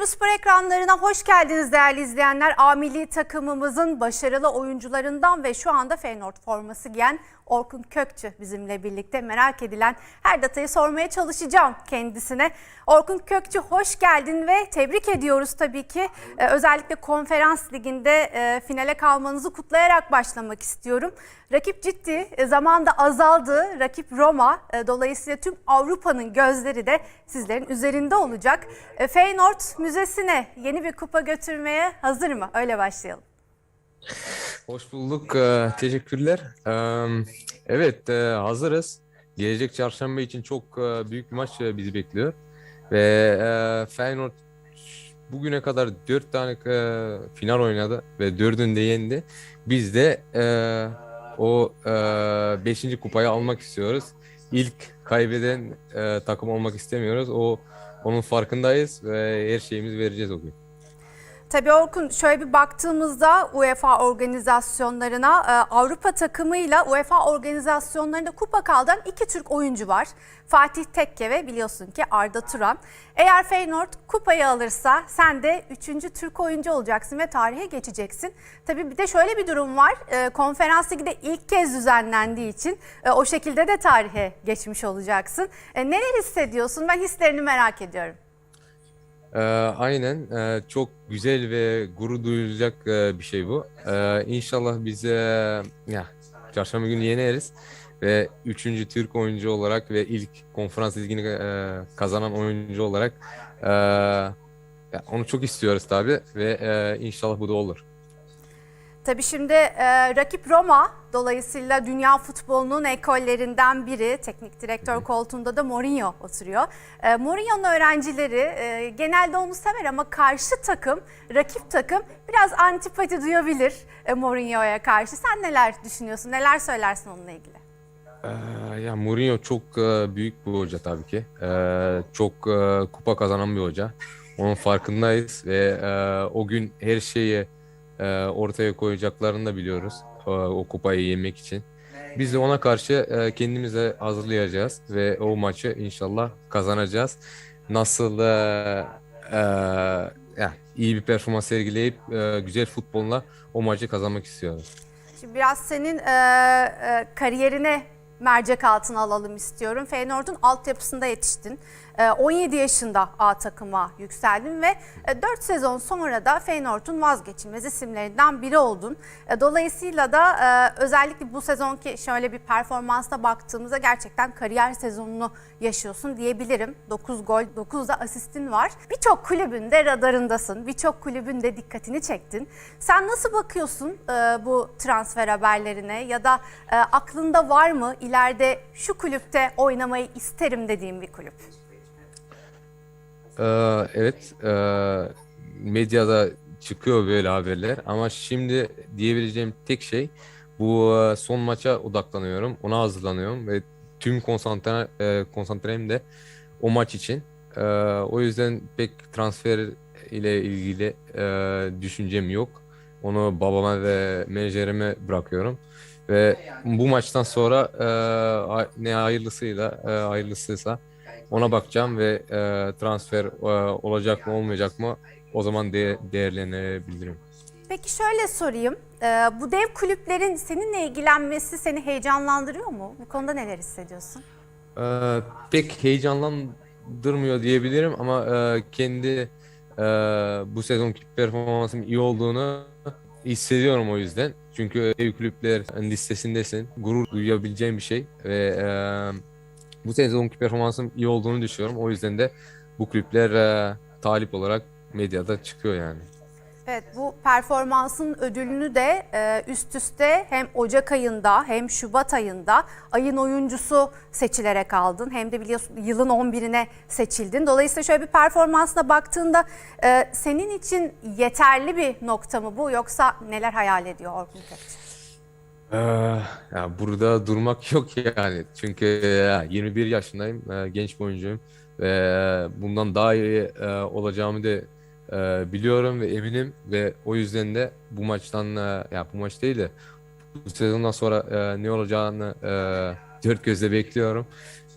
TV Spor ekranlarına hoş geldiniz değerli izleyenler. A milli takımımızın başarılı oyuncularından ve şu anda Feyenoord forması giyen Orkun Kökçü bizimle birlikte merak edilen her detayı sormaya çalışacağım kendisine. Orkun Kökçü hoş geldin ve tebrik ediyoruz tabii ki. Ee, özellikle konferans liginde e, finale kalmanızı kutlayarak başlamak istiyorum. Rakip ciddi, e, zaman da azaldı. Rakip Roma. E, dolayısıyla tüm Avrupa'nın gözleri de sizlerin üzerinde olacak. E, Feyenoord Müzesi'ne yeni bir kupa götürmeye hazır mı? Öyle başlayalım. Hoş bulduk. Ee, Teşekkürler. Evet, e, hazırız. Gelecek çarşamba için çok e, büyük bir maç e, bizi bekliyor. Ve e, Feyenoord bugüne kadar dört tane e, final oynadı ve dördünü de yendi. Biz de e, o e, beşinci kupayı almak istiyoruz. İlk kaybeden e, takım olmak istemiyoruz. O onun farkındayız ve her şeyimizi vereceğiz o gün. Tabii Orkun şöyle bir baktığımızda UEFA organizasyonlarına e, Avrupa takımıyla UEFA organizasyonlarında kupa kaldıran iki Türk oyuncu var. Fatih Tekke ve biliyorsun ki Arda Turan. Eğer Feyenoord kupayı alırsa sen de üçüncü Türk oyuncu olacaksın ve tarihe geçeceksin. Tabii bir de şöyle bir durum var. E, Konferans Ligi de ilk kez düzenlendiği için e, o şekilde de tarihe geçmiş olacaksın. Neler hissediyorsun? Ben hislerini merak ediyorum. Ee, aynen Ee, çok güzel ve gurur duyulacak e, bir şey bu. Ee, İnşallah biz e, ya çarşamba günü yeneriz ve üçüncü Türk oyuncu olarak ve ilk konferans ligini e, kazanan oyuncu olarak e, onu çok istiyoruz tabii ve e, inşallah bu da olur. Tabii şimdi e, rakip Roma dolayısıyla dünya futbolunun ekollerinden biri. Teknik direktör koltuğunda da Mourinho oturuyor. E, Mourinho'nun öğrencileri e, genelde onu sever ama karşı takım, rakip takım biraz antipati duyabilir e, Mourinho'ya karşı. Sen neler düşünüyorsun, neler söylersin onunla ilgili? Ee, ya Mourinho çok e, büyük bir hoca tabii ki. Ee, çok e, kupa kazanan bir hoca. Onun farkındayız ve e, o gün her şeyi e, ortaya koyacaklarını da biliyoruz. e, o kupayı yemek için. Biz de ona karşı e, kendimize hazırlayacağız ve o maçı inşallah kazanacağız. Nasıl e, e, iyi bir performans sergileyip e, güzel futbolla o maçı kazanmak istiyoruz. Şimdi biraz senin e, e, kariyerine mercek altına alalım istiyorum. Feyenoord'un altyapısında yetiştin. E, 17 yaşında A takıma yükseldin ve e, 4 sezon sonra da Feyenoord'un vazgeçilmez isimlerinden biri oldun. E, dolayısıyla da e, özellikle bu sezonki şöyle bir performansa baktığımızda gerçekten kariyer sezonunu yaşıyorsun diyebilirim. 9 gol, 9 da asistin var. Birçok kulübün de radarındasın. Birçok kulübün de dikkatini çektin. Sen nasıl bakıyorsun e, bu transfer haberlerine ya da e, aklında var mı ileride şu kulüpte oynamayı isterim dediğim bir kulüp? Ee, evet, e, medyada çıkıyor böyle haberler ama şimdi diyebileceğim tek şey bu e, son maça odaklanıyorum, ona hazırlanıyorum ve tüm konsantre, e, konsantrem de o maç için. E, o yüzden pek transfer ile ilgili e, düşüncem yok. Onu babama ve menajerime bırakıyorum. Ve bu maçtan sonra e, ne hayırlısıyla e, hayırlısıysa ona bakacağım ve e, transfer e, olacak mı olmayacak mı o zaman de, değerlenebilirim. Peki şöyle sorayım. E, bu dev kulüplerin seninle ilgilenmesi seni heyecanlandırıyor mu? Bu konuda neler hissediyorsun? E, pek heyecanlandırmıyor diyebilirim ama e, kendi e, bu sezonki performansım iyi olduğunu hissediyorum o yüzden. Çünkü dev kulüpler listesindesin. Gurur duyabileceğim bir şey ve e, bu sezonki performansım iyi olduğunu düşünüyorum. O yüzden de bu kulüpler e, talip olarak medyada çıkıyor yani. Evet bu performansın ödülünü de e, üst üste hem Ocak ayında hem Şubat ayında ayın oyuncusu seçilerek aldın. Hem de biliyorsun yılın 11'ine seçildin. Dolayısıyla şöyle bir performansına baktığında e, senin için yeterli bir nokta mı bu yoksa neler hayal ediyor Orkun Kökçü? Ee, burada durmak yok yani. Çünkü e, 21 yaşındayım, e, genç bir oyuncuyum ve bundan daha iyi e, olacağımı da e, biliyorum ve eminim ve o yüzden de bu maçtan ya bu maç değil de bu sezondan sonra ne olacağını dört gözle bekliyorum.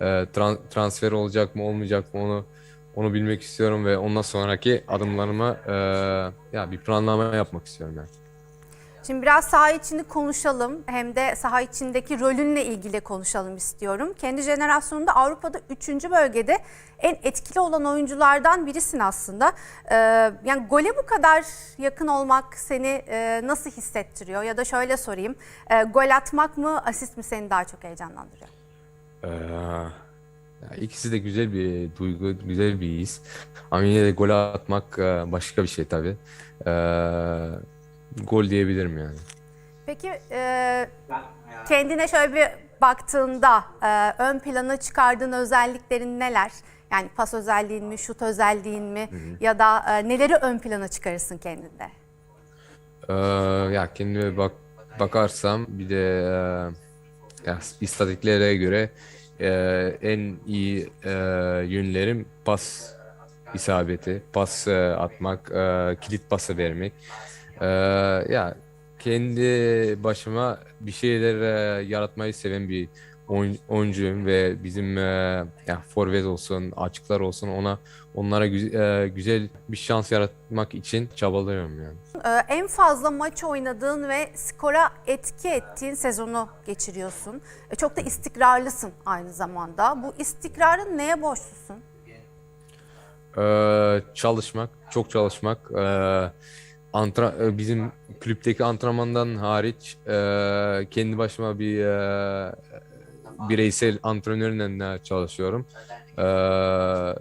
Tran- transfer olacak mı olmayacak mı onu Onu bilmek istiyorum ve ondan sonraki adımlarıma e, ya bir planlama yapmak istiyorum yani. Şimdi biraz saha içini konuşalım. Hem de saha içindeki rolünle ilgili konuşalım istiyorum. Kendi jenerasyonunda Avrupa'da 3. bölgede en etkili olan oyunculardan birisin aslında. Ee, yani gole bu kadar yakın olmak seni e, nasıl hissettiriyor? Ya da şöyle sorayım. e, gol atmak mı, asist mi seni daha çok heyecanlandırıyor? Ee, ya ikisi de güzel bir duygu, güzel bir his. Ama yine de gol atmak e, başka bir şey tabii. Ee, gol diyebilirim yani. Peki e, kendine şöyle bir baktığında e, ön plana çıkardığın özelliklerin neler? Yani pas özelliğin mi, şut özelliğin mi ya da e, neleri ön plana çıkarırsın kendinde? Ee, ya kendime bak bakarsam bir de e, ya istatistiklere göre e, en iyi e, yönlerim pas isabeti, pas e, atmak, e, kilit pası vermek. E, ya kendi başıma bir şeyler e, yaratmayı seven bir oyun- oyuncuyum ve bizim e, ya forvet olsun, açıklar olsun ona onlara gü- e, güzel bir şans yaratmak için çabalıyorum yani. E, en fazla maç oynadığın ve skora etki ettiğin sezonu geçiriyorsun. E, çok da istikrarlısın aynı zamanda. Bu istikrarın neye borçlusun? Ee, çalışmak, çok çalışmak. Ee, antra e, bizim kulüpteki antrenmandan hariç e, kendi başıma bir e, bireysel antrenörle çalışıyorum. Ee,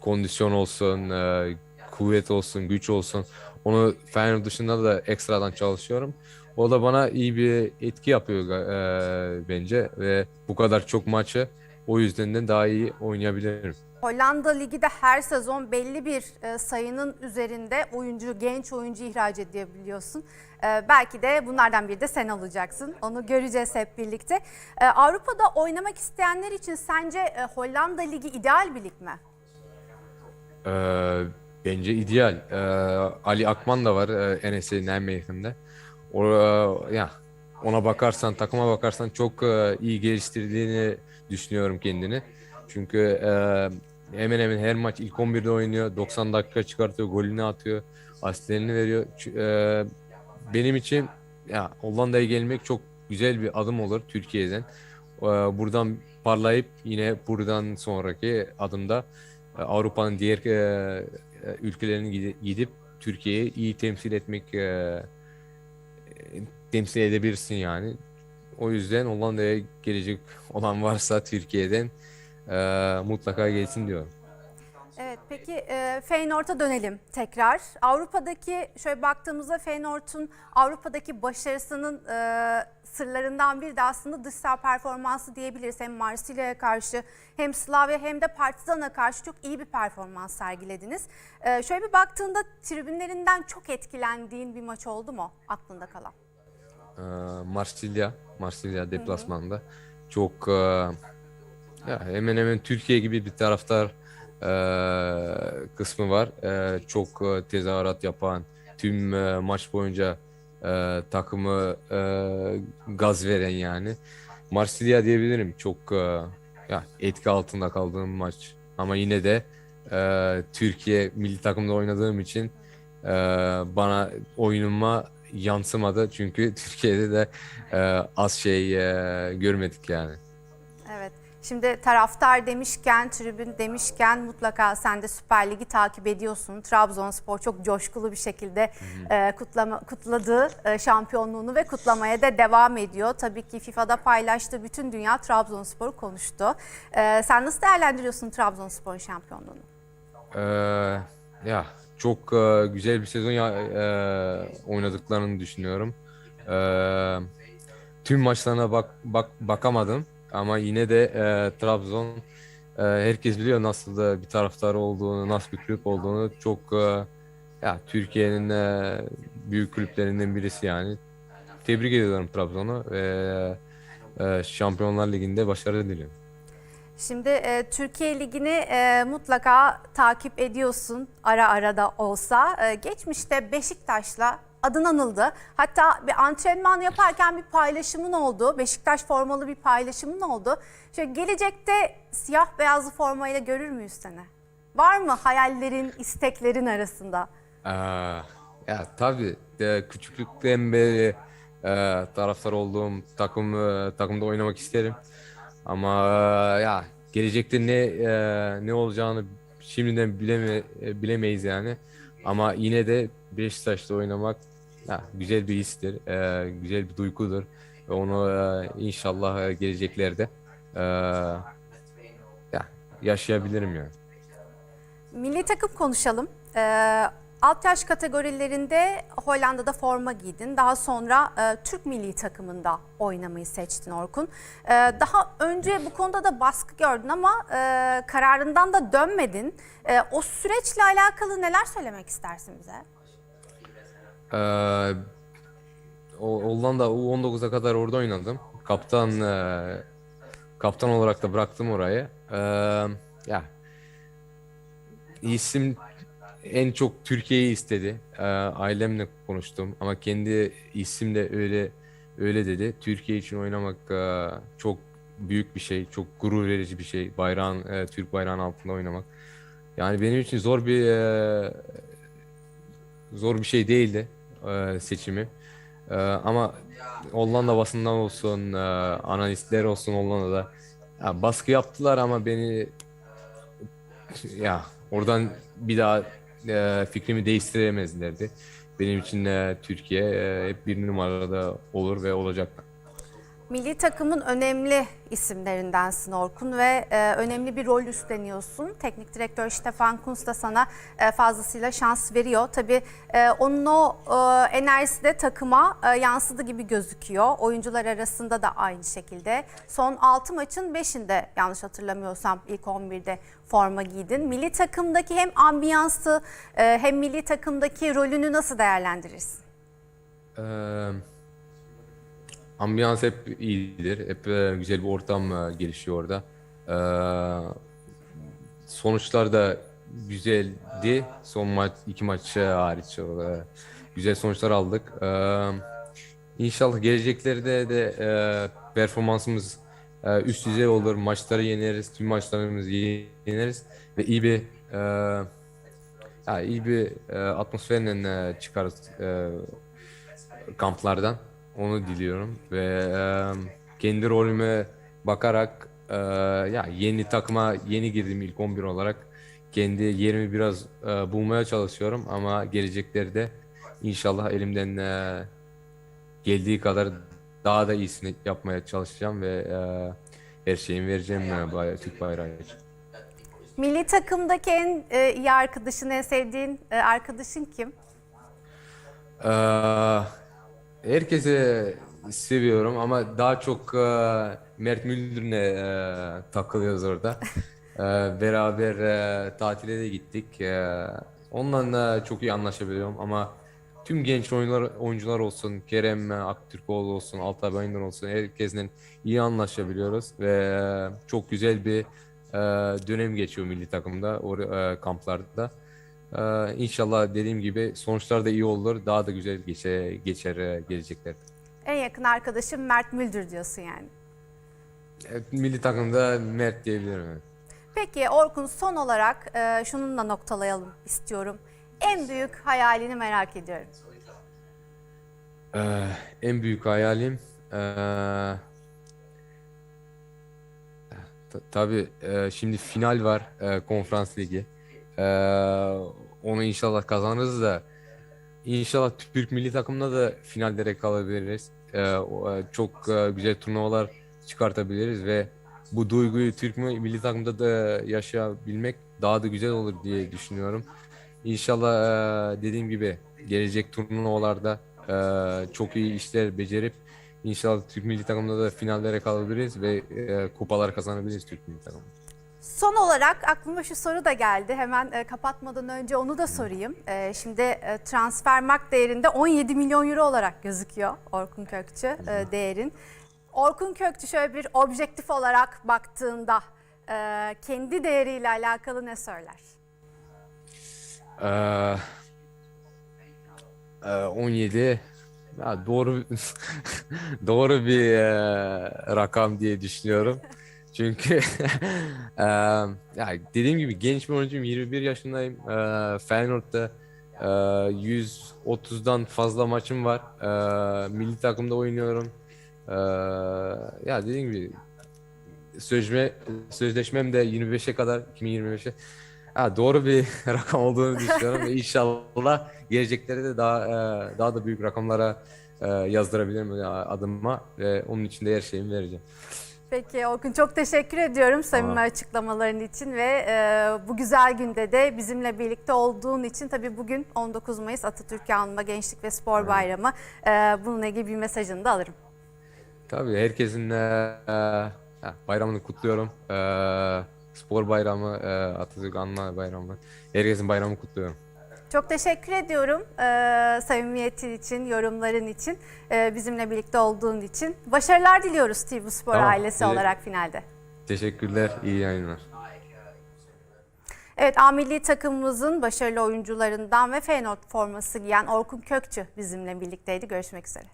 kondisyon olsun, e, kuvvet olsun, güç olsun. Onu Fener dışında da ekstradan çalışıyorum. O da bana iyi bir etki yapıyor e, bence ve bu kadar çok maçı o yüzden de daha iyi oynayabilirim. Hollanda Ligi de her sezon belli bir e, sayının üzerinde oyuncu, genç oyuncu ihraç edebiliyorsun. E, belki de bunlardan biri de sen olacaksın. Onu göreceğiz hep birlikte. E, Avrupa'da oynamak isteyenler için sence e, Hollanda Ligi ideal bir lig mi? Ee, bence ideal. Ee, Ali Akman da var e, NS Nijmegen'de. O, e, ya ona bakarsan, takıma bakarsan çok iyi geliştirdiğini düşünüyorum kendini. Çünkü e, hemen hemen her maç ilk 11'de oynuyor. 90 dakika çıkartıyor, golünü atıyor, asistlerini veriyor. Ç- e, benim için ya Hollanda'ya gelmek çok güzel bir adım olur Türkiye'den. Ee, buradan parlayıp yine buradan sonraki adımda e, Avrupa'nın diğer e, e, ülkelerine gidip Türkiye'yi iyi temsil etmek e, e, temsil edebilirsin yani. O yüzden Hollanda'ya gelecek olan varsa Türkiye'den e, mutlaka gelsin diyorum. Evet peki e, Feyenoord'a dönelim tekrar. Avrupa'daki şöyle baktığımızda Feyenoord'un Avrupa'daki başarısının e, sırlarından biri de aslında dış saha performansı diyebiliriz. Hem Marsilya'ya karşı hem Slavia hem de Partizan'a karşı çok iyi bir performans sergilediniz. E, şöyle bir baktığında tribünlerinden çok etkilendiğin bir maç oldu mu aklında kalan? Ee, Marsilya, Marsilya deplasmanda çok e, ya hemen hemen Türkiye gibi bir taraftar e, kısmı var. E, çok e, tezahürat yapan, tüm e, maç boyunca e, takımı e, gaz veren yani. Marsilya diyebilirim çok e, ya etki altında kaldığım maç. Ama yine de e, Türkiye milli takımda oynadığım için e, bana oyunuma yansımadı. Çünkü Türkiye'de de e, az şey e, görmedik yani. Şimdi taraftar demişken, tribün demişken mutlaka sen de Süper Lig'i takip ediyorsun. Trabzonspor çok coşkulu bir şekilde e, kutlama, kutladığı e, şampiyonluğunu ve kutlamaya da devam ediyor. Tabii ki FIFA'da paylaştığı bütün dünya Trabzonspor'u konuştu. E, sen nasıl değerlendiriyorsun Trabzonspor'un şampiyonluğunu? Ee, ya çok e, güzel bir sezon ya, e, oynadıklarını düşünüyorum. Ee, tüm maçlarına bak, bak bakamadım ama yine de e, Trabzon e, herkes biliyor nasıl da bir taraftar olduğunu, nasıl bir kulüp olduğunu çok e, ya Türkiye'nin e, büyük kulüplerinden birisi yani. Tebrik ediyorum Trabzon'u ve e, Şampiyonlar Ligi'nde başarı diliyorum. Şimdi e, Türkiye Ligi'ni e, mutlaka takip ediyorsun ara ara da olsa. E, geçmişte Beşiktaş'la adın anıldı. Hatta bir antrenman yaparken bir paylaşımın oldu. Beşiktaş formalı bir paylaşımın oldu. Şöyle gelecekte siyah beyazlı formayla görür müyüz seni? Var mı hayallerin, isteklerin arasında? Ee, ya tabii e, küçüklükten beri e, taraftar olduğum takım e, takımda oynamak isterim. Ama e, ya gelecekte ne e, ne olacağını şimdiden bileme, e, bilemeyiz yani. Ama yine de Beşiktaş'ta oynamak ya, güzel bir histir, e, güzel bir duygudur. Ve onu e, inşallah e, geleceklerde e, ya, yaşayabilirim yani. Milli takım konuşalım. Ee, alt yaş kategorilerinde Hollanda'da forma giydin. Daha sonra e, Türk milli takımında oynamayı seçtin Orkun. Ee, daha önce bu konuda da baskı gördün ama e, kararından da dönmedin. E, o süreçle alakalı neler söylemek istersin bize? Ee, Hollanda U19'a kadar orada oynadım. Kaptan e, kaptan olarak da bıraktım orayı. Ee, ya isim en çok Türkiye'yi istedi. Ee, ailemle konuştum ama kendi isim de öyle öyle dedi. Türkiye için oynamak e, çok büyük bir şey, çok gurur verici bir şey. Bayrağın e, Türk bayrağının altında oynamak. Yani benim için zor bir zor bir şey değildi e, seçimi. E, ama Hollanda basından olsun, e, analistler olsun Hollanda'da ya baskı yaptılar ama beni ya oradan bir daha e, fikrimi değiştiremezlerdi. Benim için e, Türkiye e, hep bir numarada olur ve olacak. Milli takımın önemli isimlerindensin Orkun ve e, önemli bir rol üstleniyorsun. Teknik direktör Stefan Kunz da sana e, fazlasıyla şans veriyor. Tabii e, onun o e, enerjisi de takıma e, yansıdı gibi gözüküyor. Oyuncular arasında da aynı şekilde. Son 6 maçın 5'inde yanlış hatırlamıyorsam ilk 11'de forma giydin. Milli takımdaki hem ambiyansı e, hem milli takımdaki rolünü nasıl değerlendirirsin? Eee ambiyans hep iyidir. Hep e, güzel bir ortam e, gelişiyor orada. Eee sonuçlar da güzeldi. Son maç, iki maç e, hariç e, güzel sonuçlar aldık. Eee İnşallah geleceklerde de e, performansımız e, üst düzey olur. Maçları yeneriz, tüm maçlarımızı yeneriz ve iyi bir e, ya iyi bir e, atmosferle e, çıkarız e, kamplardan. Onu diliyorum ve e, kendi rolüme bakarak e, ya yeni takıma yeni girdim ilk 11 olarak kendi yerimi biraz e, bulmaya çalışıyorum ama geleceklerde inşallah elimden e, geldiği kadar daha da iyisini yapmaya çalışacağım ve e, her şeyimi vereceğim e, Türk bayrağı için. Milli takımdaki en e, iyi arkadaşın, en sevdiğin e, arkadaşın kim? Ee, herkese seviyorum ama daha çok e, Mert Müldür'le e, takılıyoruz orada. E, beraber e, tatile de gittik. E, onunla da çok iyi anlaşabiliyorum ama tüm genç oyuncular, oyuncular olsun, Kerem Aktürkoğlu olsun, Altay Bayındır olsun herkesle iyi anlaşabiliyoruz ve e, çok güzel bir e, dönem geçiyor milli takımda, o e, kamplarda. Ee, inşallah dediğim gibi sonuçlar da iyi olur. Daha da güzel geçe, geçer e, geleceklerde. En yakın arkadaşım Mert Müldür diyorsun yani. Evet, milli takımda Mert diyebilirim. Peki Orkun son olarak e, şununla noktalayalım istiyorum. En büyük hayalini merak ediyorum. Ee, en büyük hayalim ee, ta- tabii e, şimdi final var e, konferans ligi. Ee, onu inşallah kazanırız da inşallah Türk milli takımına da finallere kalabiliriz. Ee, e, çok e, güzel turnuvalar çıkartabiliriz ve bu duyguyu Türk milli takımda da yaşayabilmek daha da güzel olur diye düşünüyorum. İnşallah e, dediğim gibi gelecek turnuvalarda çok iyi işler becerip inşallah Türk milli takımında da finallere kalabiliriz ve kupalar kazanabiliriz Türk milli takımı. Son olarak aklıma şu soru da geldi. Hemen e, kapatmadan önce onu da sorayım. E, şimdi e, transfer mark değerinde 17 milyon euro olarak gözüküyor Orkun Kökçü e, değerin. Orkun Kökçü şöyle bir objektif olarak baktığında e, kendi değeriyle alakalı ne söyler? Ee, e, 17 ya doğru doğru bir e, rakam diye düşünüyorum. Çünkü eee, ya dediğim gibi genç bir oyuncuyum. 21 yaşındayım. Eee Feyenoord'da eee, 130'dan fazla maçım var. Eee, milli takımda oynuyorum. Eee, ya dediğim gibi sözleşme sözleşmem de 25'e kadar 2025'e ha, doğru bir rakam olduğunu düşünüyorum. ve İnşallah geleceklerde de daha eee, daha da büyük rakamlara eee, yazdırabilirim e, adıma ve onun için de her şeyimi vereceğim. Peki Orkun çok teşekkür ediyorum samimi açıklamaların için ve e, bu güzel günde de bizimle birlikte olduğun için tabii bugün 19 Mayıs Atatürk Anma Gençlik ve Spor Bayramı. E, bununla ilgili bir mesajını da alırım. Tabii herkesin eee, eee, bayramını kutluyorum. Eee, spor bayramı, eee, Atatürk Anma Bayramı. Herkesin bayramını kutluyorum. Çok teşekkür ediyorum e, samimiyetin için, yorumların için, e, bizimle birlikte olduğun için. Başarılar diliyoruz TV Spor Tamam, ailesi dile- olarak finalde. Teşekkürler, iyi yayınlar. Evet, A milli takımımızın başarılı oyuncularından ve Feyenoord forması giyen Orkun Kökçü bizimle birlikteydi. Görüşmek üzere.